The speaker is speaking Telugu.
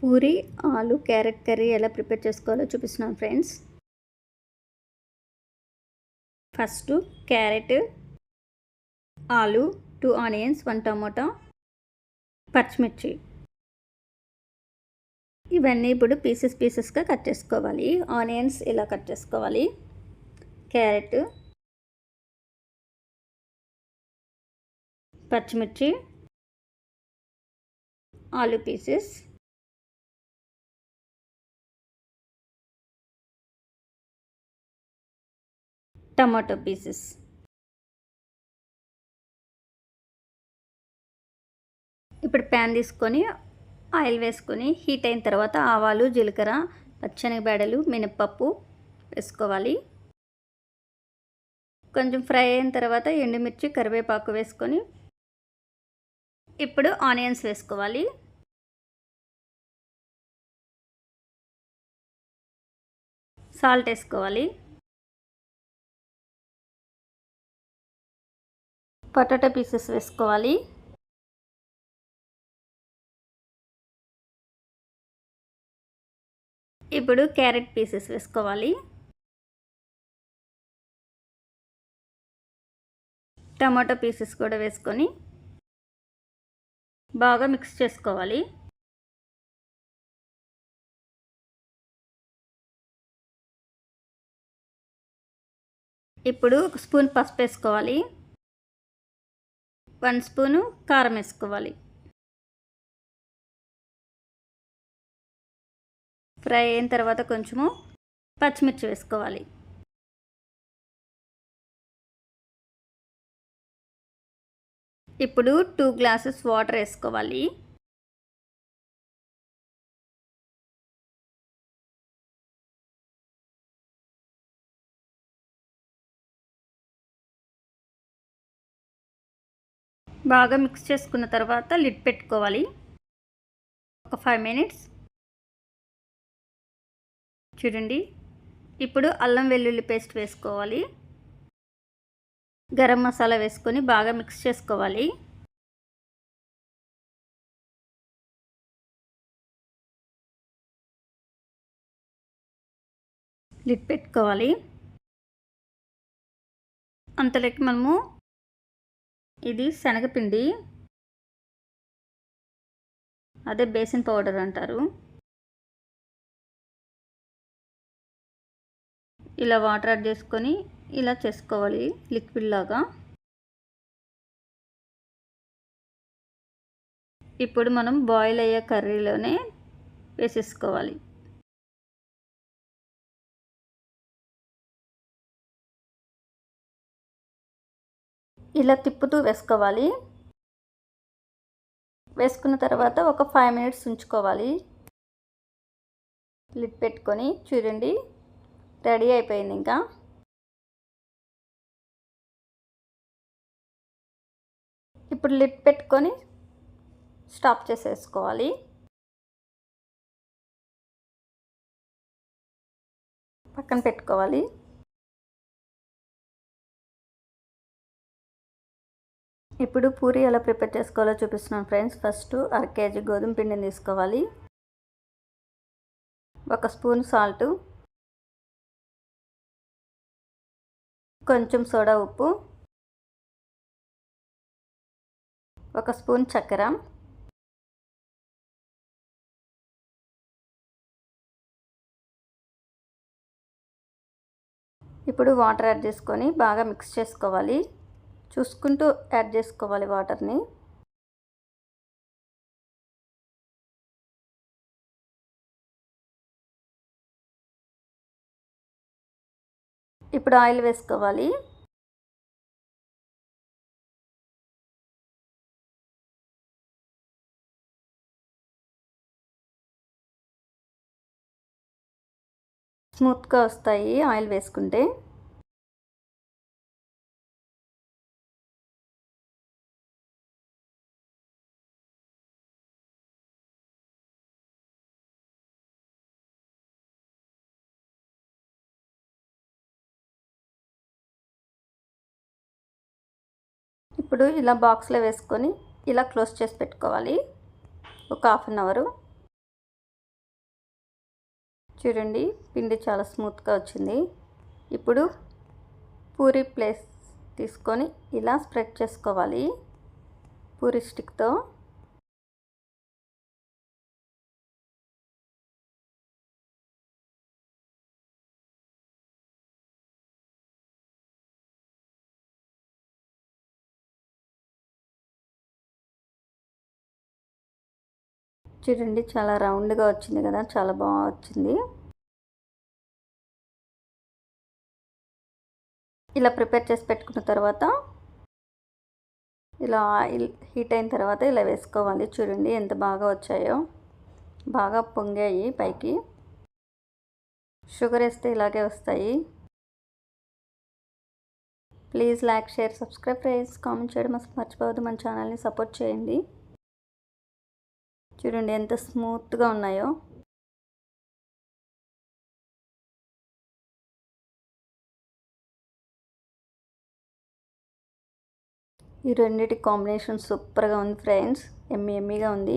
పూరి ఆలు క్యారెట్ కర్రీ ఎలా ప్రిపేర్ చేసుకోవాలో చూపిస్తున్నాను ఫ్రెండ్స్. ఫస్ట్ క్యారెట్ ఆలు టూ ఆనియన్స్ వన్ టమోటా పచ్చిమిర్చి. ఇవన్నీ ఇప్పుడు పీసెస్ పీసెస్గా కట్ చేసుకోవాలి. ఆనియన్స్ ఇలా కట్ చేసుకోవాలి. క్యారెట్ పచ్చిమిర్చి ఆలు పీసెస్ టమాటో పీసెస్. ఇప్పుడు ప్యాన్ తీసుకొని ఆయిల్ వేసుకొని హీట్ అయిన తర్వాత ఆవాలు జీలకర్ర పచ్చని బెడలు మినప్పప్పు వేసుకోవాలి. కొంచెం ఫ్రై అయిన తర్వాత ఎండుమిర్చి కరివేపాకు వేసుకొని ఇప్పుడు ఆనియన్స్ వేసుకోవాలి. సాల్ట్ వేసుకోవాలి. పొటాటో పీసెస్ వేసుకోవాలి. ఇప్పుడు క్యారెట్ పీసెస్ వేసుకోవాలి. టమాటో పీసెస్ కూడా వేసుకొని బాగా మిక్స్ చేసుకోవాలి. ఇప్పుడు ఒక స్పూన్ పసుపు వేసుకోవాలి. వన్ స్పూను కారం వేసుకోవాలి. ఫ్రై అయిన తర్వాత కొంచెము పచ్చిమిర్చి వేసుకోవాలి. ఇప్పుడు టూ గ్లాసెస్ వాటర్ వేసుకోవాలి. బాగా మిక్స్ చేసుకున్న తర్వాత లిడ్ పెట్టుకోవాలి. ఒక ఫైవ్ మినిట్స్ చూడండి. ఇప్పుడు అల్లం వెల్లుల్లి పేస్ట్ వేసుకోవాలి. గరం మసాలా వేసుకొని బాగా మిక్స్ చేసుకోవాలి. లిడ్ పెట్టుకోవాలి. అంతలోకి మనము ఇది శనగపిండి. అదే బేసిన్ పౌడర్ అంటారు. ఇలా వాటర్ యాడ్ చేసుకొని ఇలా చేసుకోవాలి లిక్విడ్ లాగా. ఇప్పుడు మనం బాయిల్ అయ్యే కర్రీలోనే వేసేసుకోవాలి. ఇలా తిప్పుతూ వేసుకోవాలి. వేసుకున్న తర్వాత ఒక ఫైవ్ మినిట్స్ ఉంచుకోవాలి. లిడ్ పెట్టుకొని చూడండి రెడీ అయిపోయింది ఇంకా. ఇప్పుడు లిడ్ పెట్టుకొని స్టాప్ చేసేసుకోవాలి. పక్కన పెట్టుకోవాలి. ఇప్పుడు పూరి ఎలా ప్రిపేర్ చేసుకోవాలో చూపిస్తున్నాను ఫ్రెండ్స్. ఫస్ట్ అర కేజీ గోధుమ పిండిని తీసుకోవాలి. ఒక స్పూన్ సాల్ట్. కొంచెం సోడా ఉప్పు. ఒక స్పూన్ చక్కెర. ఇప్పుడు వాటర్ యాడ్ చేసుకొని బాగా మిక్స్ చేసుకోవాలి. చూసుకుంటూ యాడ్ చేసుకోవాలి వాటర్ని. ఇప్పుడు ఆయిల్ వేసుకోవాలి. స్మూత్గా వస్తాయి ఆయిల్ వేసుకుంటే. ఇప్పుడు ఇలా బాక్స్లో వేసుకొని ఇలా క్లోజ్ చేసి పెట్టుకోవాలి. ఒక హాఫ్ అన్ అవరు. చూడండి పిండి చాలా స్మూత్గా వచ్చింది. ఇప్పుడు పూరి ప్లేస్ తీసుకొని ఇలా స్ప్రెడ్ చేసుకోవాలి. పూరి స్టిక్తో. చూడండి చాలా రౌండ్గా వచ్చింది కదా చాలా బాగా వచ్చింది. ఇలా ప్రిపేర్ చేసి పెట్టుకున్న తర్వాత ఇలా ఆయిల్ హీట్ అయిన తర్వాత ఇలా వేసుకోవాలి. చూడండి ఎంత బాగా వచ్చాయో. బాగా పొంగాయి పైకి. షుగర్ వేస్తే ఇలాగే వస్తాయి. ప్లీజ్ లైక్ షేర్ సబ్స్క్రైబ్ ప్రైజ్ కామెంట్ చేయడం అసలు మర్చిపోవద్దు. మన ఛానల్ని సపోర్ట్ చేయండి. చూడండి ఎంత స్మూత్గా ఉన్నాయో. ఈ రెండింటి కాంబినేషన్ సూపర్గా ఉంది ఫ్రెండ్స్. ఎమ్మి ఎమ్మిగా ఉంది.